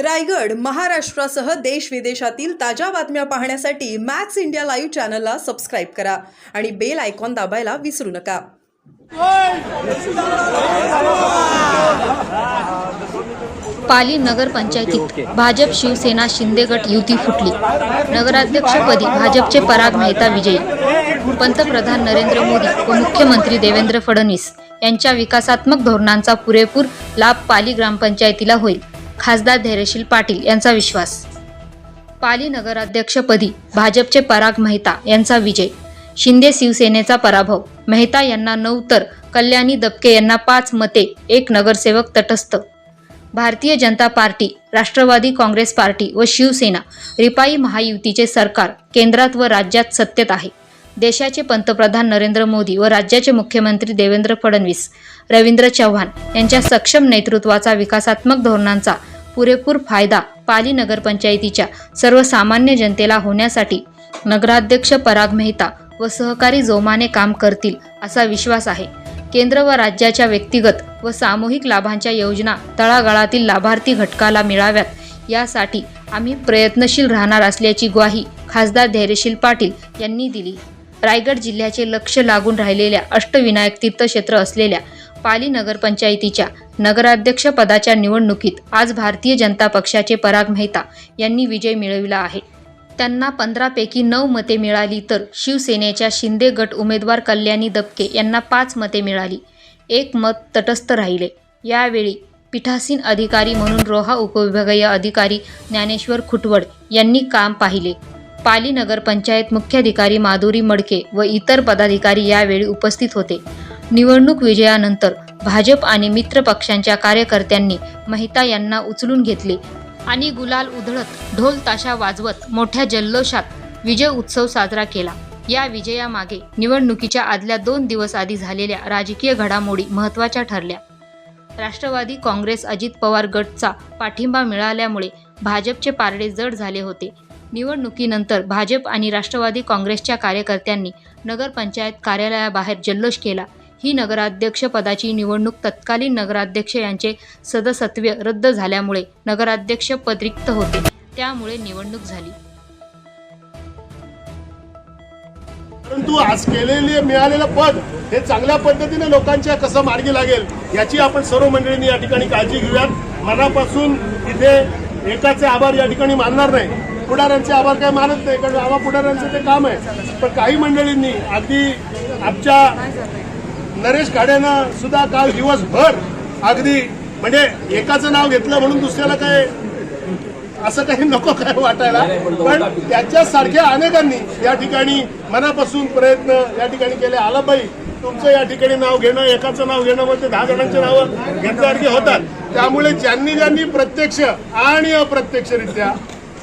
रायगड महाराष्ट्रासह देश विदेशातील ताज्या बातम्या पाहण्यासाठी मॅक्स इंडिया लाईव्ह चॅनलला सबस्क्राईब करा आणि बेल आयकॉन दाबायला विसरू नका. पाली नगरपंचायतीत भाजप शिवसेना शिंदे गट युती फुटली. नगराध्यक्षपदी भाजपचे पराग मेहता विजयी. पंतप्रधान नरेंद्र मोदी व मुख्यमंत्री देवेंद्र फडणवीस यांच्या विकासात्मक धोरणांचा पुरेपूर लाभ पाली ग्रामपंचायतीला होईल. खासदार धैर्यशील पाटील यांचा विश्वास. पाली नगराध्यक्षपदी भाजपचे पराग मेहता यांचा विजय. शिंदे शिवसेनेचा पराभव. मेहता यांना नऊ तर कल्याणी दबके यांना पाच मते एक नगरसेवक तटस्थ. Bharatiya Janata party Rashtrawadi Congress party व शिवसेना रिपाई महायुतीचे सरकार केंद्रात व राज्यात सत्तेत आहे. देशाचे पंतप्रधान नरेंद्र मोदी व राज्याचे मुख्यमंत्री देवेंद्र फडणवीस रवींद्र चव्हाण यांच्या सक्षम नेतृत्वाचा विकासात्मक धोरणांचा पुरेपूर फायदा पाली नगरपंचायतीच्या सर्वसामान्य जनतेला होण्यासाठी नगराध्यक्ष पराग मेहता व सहकारी जोमाने काम करतील असा विश्वास आहे. केंद्र व राज्याच्या व्यक्तिगत व सामूहिक लाभांच्या योजना तळागाळातील लाभार्थी घटकाला मिळाव्यात यासाठी आम्ही प्रयत्नशील राहणार असल्याची ग्वाही खासदार धैर्यशील पाटील यांनी दिली. रायगड जिल्ह्याचे लक्ष लागून राहिलेल्या अष्टविनायक तीर्थक्षेत्र असलेल्या पाली नगरपंचायतीच्या नगराध्यक्षपदाच्या निवडणुकीत आज भारतीय जनता पक्षाचे पराग मेहता यांनी विजय मिळविला आहे. त्यांना पंधरापैकी नऊ मते मिळाली तर शिवसेनेच्या शिंदे गट उमेदवार कल्याणी दबके यांना पाच मते मिळाली. एक मत तटस्थ राहिले. यावेळी पीठासीन अधिकारी म्हणून रोहा उपविभागीय अधिकारी ज्ञानेश्वर खुटवड यांनी काम पाहिले. पाली नगरपंचायत मुख्याधिकारी माधुरी मडके व इतर पदाधिकारी यावेळी उपस्थित होते. निवडणूक विजयानंतर भाजप आणि मित्र पक्षांच्या कार्यकर्त्यांनी महिता यांना उचलून घेतले आणि गुलाल उधळत ढोल ताशा वाजवत मोठ्या जल्लोषात विजय उत्सव साजरा केला. या विजयामागे निवडणुकीच्या आदल्या दोन दिवस आधी झालेल्या राजकीय घडामोडी महत्त्वाच्या ठरल्या. राष्ट्रवादी काँग्रेस अजित पवार गटचा पाठिंबा मिळाल्यामुळे भाजपचे पारडे जड झाले होते. निवडणुकीनंतर भाजप आणि राष्ट्रवादी काँग्रेसच्या कार्यकर्त्यांनी नगरपंचायत कार्यालयाबाहेर जल्लोष केला. ही नगराध्यक्ष पदाची निवडणूक तत्कालीन नगराध्यक्ष यांचे सदस्यत्व रद्द झाल्यामुळे नगराध्यक्ष पद रिक्त होते. त्यामुळे निवडणूक झाली. परंतु आज केलेले मिळालेलं पद हे चांगल्या पद्धतीने लोकांच्या कसं मार्गी लागेल याची आपण सर्व मंडळींनी या ठिकाणी काळजी घेऊयात. मनापासून इथे एकाचे आभार या ठिकाणी मानणार नाही. पुढाऱ्यांचे आभार काय मानत नाही कारण आम्हा पुढाऱ्यांचं ते काम आहे. पण काही मंडळींनी अगदी आमच्या नरेश खाड्यानं सुद्धा काल दिवसभर अगदी म्हणजे एकाचं नाव घेतलं म्हणून दुसऱ्याला काय असं काही नको काय वाटायला. पण त्याच्यासारख्या अनेकांनी या ठिकाणी मनापासून प्रयत्न या ठिकाणी केले. आलाबाई तुमचं या ठिकाणी नाव घेणं एकाचं नाव घेणं ते दहा जणांचे नावं घेतल्यासारखे होतात. त्यामुळे ज्यांनी ज्यांनी प्रत्यक्ष आणि अप्रत्यक्षरित्या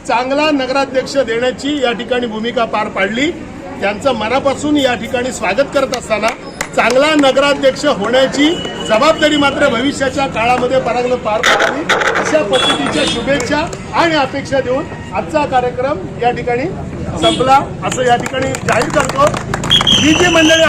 चांगला नगराध्यक्ष देण्याची या ठिकाणी भूमिका पार पाडली. त्यांचं मनापासून या ठिकाणी स्वागत करत असताना चांगला नगराध्यक्ष होण्याची जबाबदारी मात्र भविष्याच्या काळामध्ये परागण पार पाडली. अशा पद्धतीच्या शुभेच्छा आणि अपेक्षा देऊन आजचा कार्यक्रम या ठिकाणी संपला. असं या ठिकाणी जाहीर करतो. ही जी मंडळी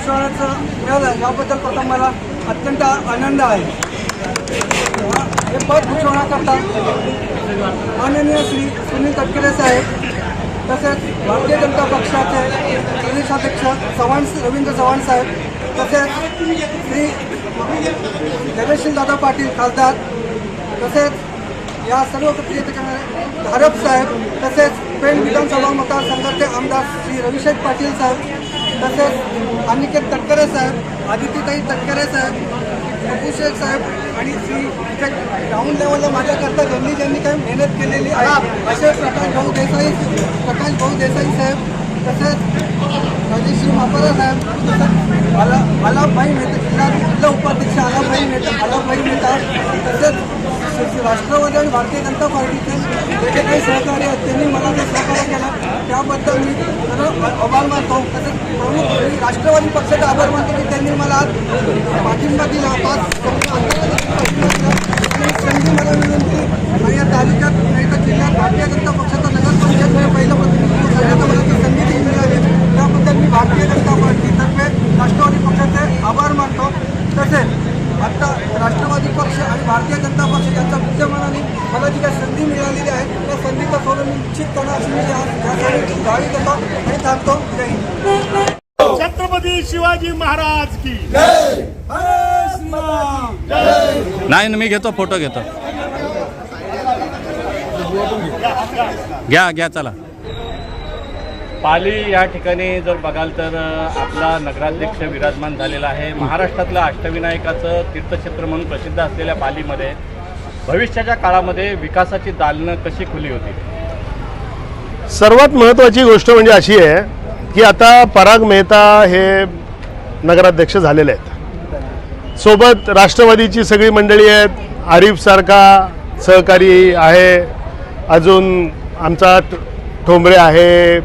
मला मिळालं याबद्दल प्रथम मला अत्यंत आनंद आहे. हे पद भूषवण्याकरता माननीय श्री सुनील तटकरे साहेब तसेच भारतीय जनता पक्षाचे प्रदेशाध्यक्ष चव्हाण रवींद्र चव्हाण साहेब तसेच श्री धैर्यशील दादा पाटील खासदार तसेच या सर्व प्रतिनिधी धारप साहेब तसेच पेण विधानसभा मतदारसंघाचे आमदार श्री रविशेख पाटील साहेब तसेच अनिकेत तटकरे साहेब आदित्यताई तटकरे साहेब अबू शेख साहेब आणि श्री ग्राउंड लेवलला माझ्याकरता ज्यांनी ज्यांनी काही मेहनत केलेली आहे असे प्रकाश भाऊ देसाई प्रकाश भाऊ देसाई साहेब तसेच राजेश्री मापारा साहेब तसंच आला आलाभाई मेहता जिल्हा जिल्हा उपाध्यक्ष आलाभाई मेहता आलाभाई मेहता तसेच राष्ट्रवादी आणि भारतीय जनता पार्टीचे जे काही सहकार्य आहेत त्यांनी मला जे सहकार्य केलं त्याबद्दल मी खरं आभार मानतो. तसेच प्रमुख राष्ट्रवादी पक्षाचा आभार मानतो की त्यांनी मला आज पाठिंबा दिला. पाच संधी मला विनंती आणि या तालुक्यात नाही तर जिल्ह्यात भारतीय जनता पक्षाचा नगर मी पहिलं प्रतिनिधित्व करण्याचा मला ती संधी मिळाली त्याबद्दल मी भारतीय जनता पार्टीतर्फे राष्ट्रवादी पक्षाचे आभार मानतो. तसेच आता राष्ट्रवादी पक्ष आणि भारतीय जनता पक्ष यांच्या विद्यमानाने मला जी काही संधी मिळालेली आहे त्या संधीचा सोडून मी निश्चित करणार अशी मी यासाठी गावी देतो आणि थांबतो. जय छत्रपती शिवाजी महाराज की नाही ना, मी घेतो फोटो घेतो. घ्या घ्या चला. पाली या ठिकाणी जर बघाल तर आपला नगराध्यक्ष विराजमान झालेला आहे. महाराष्ट्रातलं अष्टविनायकाचं तीर्थक्षेत्र म्हणून प्रसिद्ध असलेल्या पालीमध्ये भविष्याच्या काळामध्ये विकासाची दालनं कशी खुली होती? सर्वात महत्त्वाची गोष्ट म्हणजे अशी आहे की आता पराग मेहता हे नगराध्यक्ष झालेले आहेत. सोबत राष्ट्रवादीची सगळी मंडळी आहेत. आरिफसारखा सहकारी आहे. अजून आमचा ठोंबरे आहे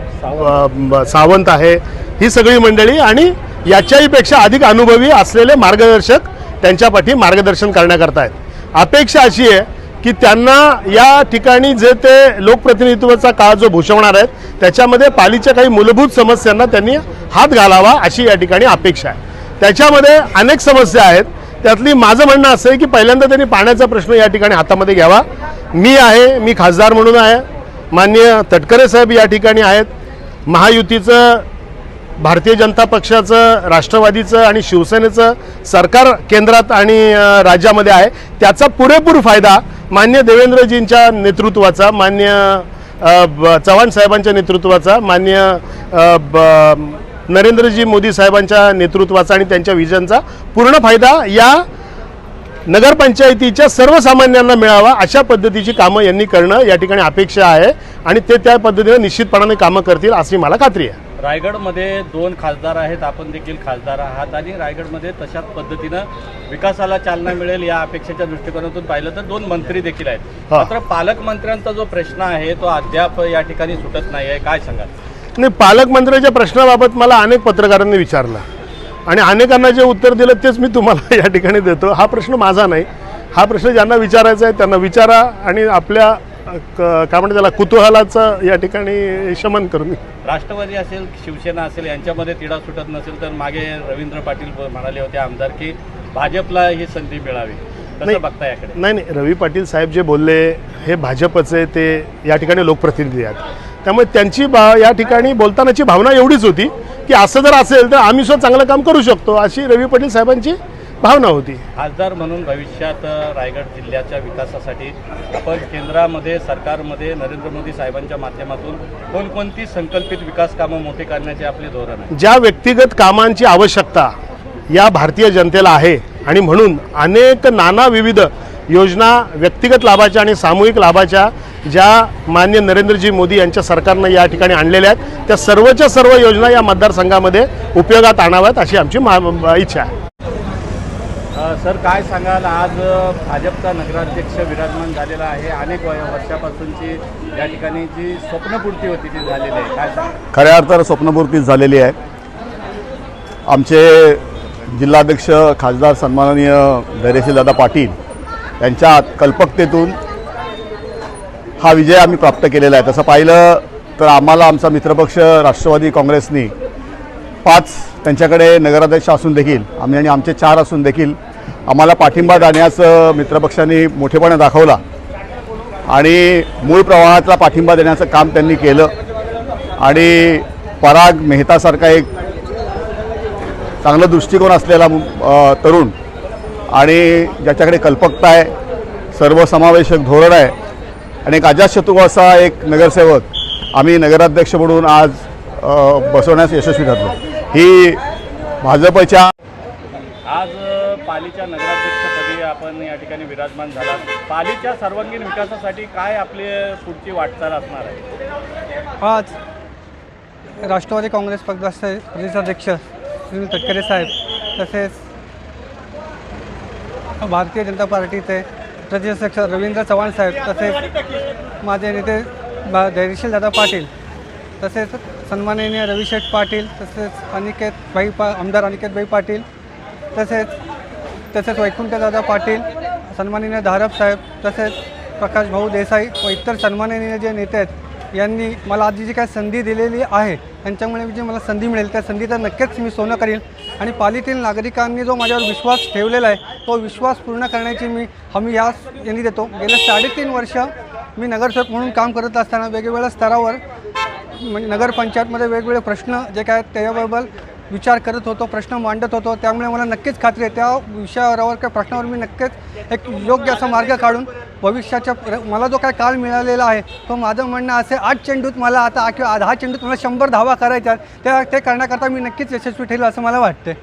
सावंत. आहे ही सगळी मंडळी आणि याच्याही पेक्षा अधिक अनुभवी असलेले मार्गदर्शक त्यांच्या पाठी मार्गदर्शन करण्याकरता आहेत. अपेक्षा अशी आहे की त्यांना या ठिकाणी जे ते लोकप्रतिनिधित्वाचा काळ जो भूषवणार आहेत त्याच्यामध्ये पालीच्या काही मूलभूत समस्यांना त्यांनी हात घालावा अशी या ठिकाणी अपेक्षा आहे. त्याच्यामध्ये अनेक समस्या आहेत. त्यातली माझं म्हणणं असं आहे की पहिल्यांदा त्यांनी पाण्याचा प्रश्न या ठिकाणी हातामध्ये घ्यावा. मी आहे मी खासदार म्हणून आहे. माननीय तटकरे साहेब या ठिकाणी आहेत. महायुतीचं भारतीय जनता पक्षाचं राष्ट्रवादीचं आणि शिवसेनेचं सरकार केंद्रात आणि राज्यामध्ये आहे. त्याचा पुरेपूर फायदा मान्य देवेंद्रजींच्या नेतृत्वाचा मान्य ब- चव्हाण साहेबांच्या नेतृत्वाचा मान्य ब- नरेंद्रजी मोदी साहेबांच्या नेतृत्वाचा आणि त्यांच्या विजनचा पूर्ण फायदा या नगरपंचायतीच्या सर्वसामान्यांना मिळावा अशा पद्धतीची कामं यांनी करणं या ठिकाणी अपेक्षा आहे आणि ते त्या पद्धतीने निश्चितपणाने कामं करतील अशी मला खात्री आहे. रायगडमध्ये दोन खासदार आहेत आपण देखील खासदार आहात आणि रायगडमध्ये तशाच पद्धतीनं विकासाला चालना मिळेल या अपेक्षेच्या दृष्टिकोनातून पाहिलं तर दोन मंत्री देखील आहेत. मात्र पालकमंत्र्यांचा जो प्रश्न आहे तो अद्याप या ठिकाणी सुटत नाही आहे काय सांगाल? नाही पालकमंत्र्याच्या प्रश्नाबाबत मला अनेक पत्रकारांनी विचारलं. आणि अनेकांना जे उत्तर दिलं तेच मी तुम्हाला या ठिकाणी देतो. हा प्रश्न माझा नाही. हा प्रश्न ज्यांना विचारायचा आहे त्यांना विचारा आणि आपल्या काय म्हणतात त्याला कुतूहलाचं या ठिकाणी शमन करून राष्ट्रवादी असेल शिवसेना असेल यांच्यामध्ये तिढा सुटत नसेल तर मागे रवींद्र पाटील म्हणाले होते आमदार की भाजपला ही संधी मिळावी. नाही. कसं बघता याकडे? नाही नाही. रवी पाटील साहेब जे बोलले हे भाजपचे ते या ठिकाणी लोकप्रतिनिधी आहेत. त्यामुळे त्यांची बा या ठिकाणी बोलतानाची भावना एवढीच होती की असं जर असेल तर आम्ही सुद्धा चांगलं काम करू शकतो अशी रवी पाटील साहेबांची भावना होती. खासदार म्हणून भविष्यात रायगड जिल्ह्याच्या विकासासाठी आपण केंद्रामध्ये सरकारमध्ये नरेंद्र मोदी साहेबांच्या माध्यमातून कोणकोणती संकल्पित विकास कामं मोठी करण्याचे आपले धोरण आहे? ज्या व्यक्तिगत कामांची आवश्यकता या भारतीय जनतेला आहे आणि म्हणून अनेक नाना विविध योजना व्यक्तिगत लाभाच्या आणि सामूहिक लाभाच्या ज्या मान्य नरेंद्रजी मोदी यांच्या सरकारनं या ठिकाणी आणलेल्या आहेत त्या सर्वच्या सर्व योजना या मतदारसंघामध्ये उपयोगात आणाव्यात अशी आमची मा- इच्छा आहे. सर काय सांगाल? आज भाजपचा नगराध्यक्ष विराजमान झालेला आहे. अनेक वर्षापासूनची या ठिकाणी जी स्वप्नपूर्ती होती ती झालेली आहे. काय सांगाल? खऱ्या अर्थानं स्वप्नपूर्ती झालेली आहे. आमचे जिल्हाध्यक्ष खासदार सन्माननीय धैर्यशीलदादा पाटील यांच्या कल्पकतेतून हा विजय आम्ही प्राप्त केलेला आहे. तसं पाहिलं तर आम्हाला आमचा मित्रपक्ष राष्ट्रवादी काँग्रेसनी पाच त्यांच्याकडे नगराध्यक्ष असून देखील आम्ही आणि आमचे चार असून देखील आम्हाला पाठिंबा देण्याचं मित्रपक्षांनी मोठेपणा दाखवला. आणि मूळ प्रवाहातला पाठिंबा देण्याचं काम त्यांनी केलं. आणि पराग मेहतासारखा एक चांगला दृष्टिकोन असलेला तरुण आणि ज्याच्याकडे कल्पकता आहे सर्वसमावेशक धोरण आहे आणि एक अजातशत्रू असा एक नगरसेवक आम्ही नगराध्यक्ष म्हणून आज बसवण्यास यशस्वी ठरलो. ही भाजपच्या आज पालीच्या नगराध्यक्षपदी आपण या ठिकाणी विराजमान झालात. पालीच्या सर्वांगीण विकासासाठी काय आपली पुढची वाटचाल असणार आहे? आज राष्ट्रवादी काँग्रेस पक्षाचे प्रदेशाध्यक्ष सुनील तटकरे साहेब तसेच भारतीय जनता पार्टीचे प्रदेशाध्यक्ष रवींद्र चव्हाण साहेब तसेच माझे नेते बा धैर्यशील दादा पाटील तसेच सन्माननीय रविशेठ पाटील तसेच अनिकेत भाई पा आमदार अनिकेतभाई पाटील तसेच तसेच वैकुंठदादा पाटील सन्माननीय धारप साहेब तसेच प्रकाश भाऊ देसाई व इतर सन्माननीय जे नेते आहेत यांनी मला आधी जी काय संधी दिलेली आहे त्यांच्यामुळे जी मला संधी मिळेल. त्या संधीचं नक्कीच मी सोनं करीन. आणि पालीतील नागरिकांनी जो माझ्यावर विश्वास ठेवलेला आहे तो विश्वास पूर्ण करण्याची मी हमी या यांनी देतो. गेल्या साडेतीन वर्ष मी नगरसेवक म्हणून काम करत असताना वेगवेगळ्या स्तरावर म्हणजे नगरपंचायतमध्ये वेगवेगळे प्रश्न जे काय आहेत विचार करत होतो प्रश्न मांडत होतो. त्यामुळे मला नक्कीच खात्री आहे. त्या विषयावर त्या प्रश्नावर मी नक्कीच एक योग्य असा मार्ग काढून भविष्याच्या मला जो काय काळ मिळालेला आहे तो माझं म्हणणं असे आठ चेंडूत मला आता किंवा दहा चेंडूत मला शंभर धावा करायच्या त्या ते करण्याकरता मी नक्कीच यशस्वी ठरेल असं मला वाटते